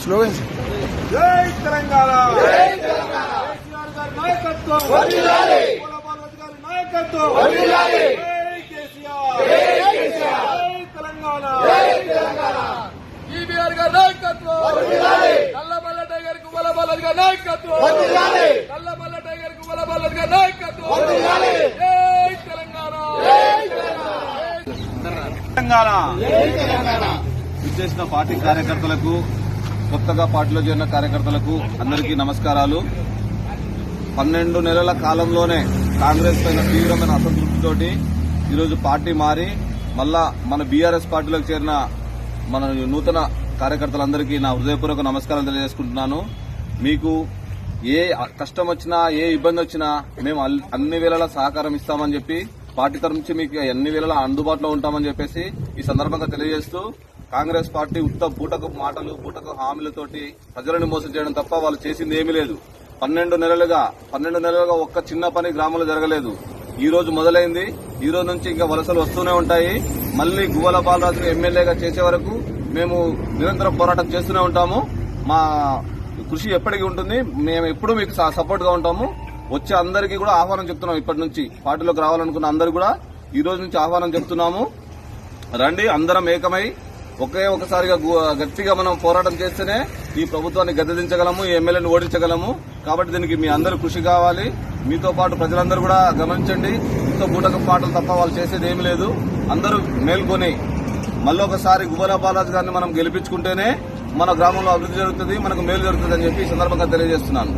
Slogans జై తెలంగాణ! జై తెలంగాణ! కేసీఆర్ గారి నాయకత్వం! వర్ధిల్లాలి పోలబాలరాజు గారి నాయకత్వం! వర్ధిల్లాలి జై కేసీఆర్! జై కేసీఆర్! జై తెలంగాణ! జై తెలంగాణ! ఈబీఆర్ గారి నాయకత్వం! నల్లమల్ల టైగర్ కు వలబల్లది గారి నాయకత్వం నల్లమల్ల టైగర్కు వలబల్లది గారి నాయకత్వం. జై తెలంగాణ. తెలంగాణ. విచ్చేసిన పార్టీ కార్యకర్తలకు కొత్తగా పార్టీలో చేరిన కార్యకర్తలకు అందరికీ నమస్కారాలు. పన్నెండు నెలల కాలంలోనే కాంగ్రెస్ పైన తీవ్రమైన అసంతృప్తితోటి ఈరోజు పార్టీ మారి మళ్ళా మన బీఆర్ఎస్ పార్టీలోకి చేరిన మన నూతన కార్యకర్తలందరికీ నా హృదయపూర్వక నమస్కారాలు తెలియజేసుకుంటున్నాను. మీకు ఏ కష్టం వచ్చినా ఏ ఇబ్బంది వచ్చినా మేము అల్- అన్ని వేళలా సహకారం ఇస్తామని చెప్పి పార్టీ తరఫు నుంచి మీకు అన్ని వేళలా అందుబాటులో ఉంటామని చెప్పేసి ఈ సందర్భంగా తెలియజేస్తూ కాంగ్రెస్ పార్టీ ఉత్త బూటకు మాటలు బూటకు హామీలతోటి ప్రజలను మోసం చేయడం తప్ప వాళ్ళు చేసింది ఏమీ లేదు. పన్నెండు నెలలుగా పన్నెండు నెలలుగా ఒక్క చిన్న పని గ్రామంలో జరగలేదు. ఈ రోజు మొదలైంది. ఈ రోజు నుంచి ఇంకా వలసలు వస్తూనే ఉంటాయి. మళ్ళీ గువ్వల బాలరాజు ఎమ్మెల్యేగా చేసే వరకు మేము నిరంతరం పోరాటం చేస్తూనే ఉంటాము. మా కృషి ఎప్పటికీ ఉంటుంది. మేము ఎప్పుడూ మీకు సపోర్ట్గా ఉంటాము. వచ్చే అందరికీ కూడా ఆహ్వానం చెప్తున్నాం ఇప్పటి నుంచి. పార్టీలోకి రావాలనుకున్న అందరు కూడా ఈ రోజు నుంచి ఆహ్వానం చెప్తున్నాము. రండి అందరం ఏకమై ఒకే ఒకసారిగా గట్టిగా మనం పోరాటం చేస్తేనే ఈ ప్రభుత్వాన్ని గద్దెదించగలము ఈ ఎమ్మెల్యేని ఓడించగలము. కాబట్టి దీనికి మీ అందరూ కృషి కావాలి. మీతో పాటు ప్రజలందరూ కూడా గమనించండి. మీతో బూటక పాటలు తప్ప వాళ్ళు చేసేది ఏమీ లేదు. అందరూ మేల్కొని మళ్ళొకసారి గుబల బాలాజీ గారిని మనం గెలిపించుకుంటేనే మన గ్రామంలో అభివృద్ధి జరుగుతుంది మనకు మేలు జరుగుతుంది అని చెప్పి ఈ సందర్భంగా తెలియజేస్తున్నాను.